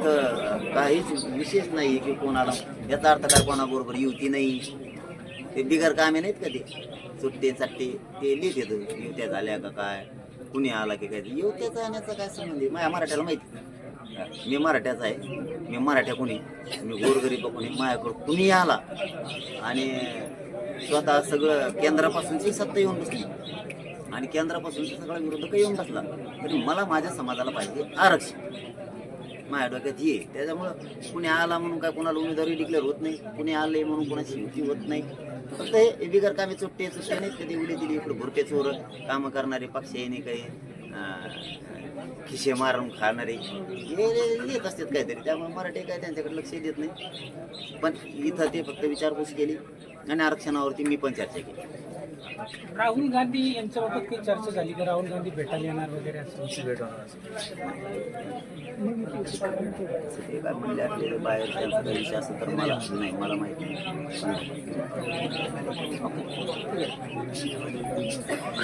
इथं काहीच विशेष नाही की कोणाला. याचा अर्थ काय कोणाबरोबर युती नाही. ते बिगर कामे नाहीत का ते? सुट्टे चाट्टे ते लिहित युत्या झाल्या का काय? कुणी आला की काय? युत्याचा जाण्याचा काय संबंध आहे? माझ्या मराठ्याला माहिती मी मराठ्याचा आहे. मी मराठ्या कुणी? मी गोरगरीब कुणी? माझ्याकडं कुणी आला? आणि स्वतः सगळं केंद्रापासूनची सत्ता येऊन बसली. आणि केंद्रापासून सगळा विरोधक येऊन बसला. तरी मला माझ्या समाजाला पाहिजे आरक्षण. माझ्या डोक्यात ये त्याच्यामुळं कुणी आला म्हणून काय कुणाला उमेदवारी डिक्लेअर होत नाही कुणी आले म्हणून कुणाची युती होत नाही. फक्त हे बिगर कामे चुट्टे चुट्टे नाहीत. कधी उडी दिली इकडे भुरटे चोर कामं करणारे पक्ष नाही काही खिसे खिशे मारून खाणारे. हे येत असतात काहीतरी. त्यामुळे मराठी काय त्यांच्याकडे लक्ष देत नाही. पण इथं ते फक्त विचारपूस केली आणि आरक्षणावरती मी पण चर्चा केली. राहुल गांधी यांच्याबाबत काही चर्चा झाली का? राहुल गांधी भेटायला येणार वगैरे असं? भेट होणार काय बाहेर त्यांचा विषय असं तर मला नाही मला माहिती नाही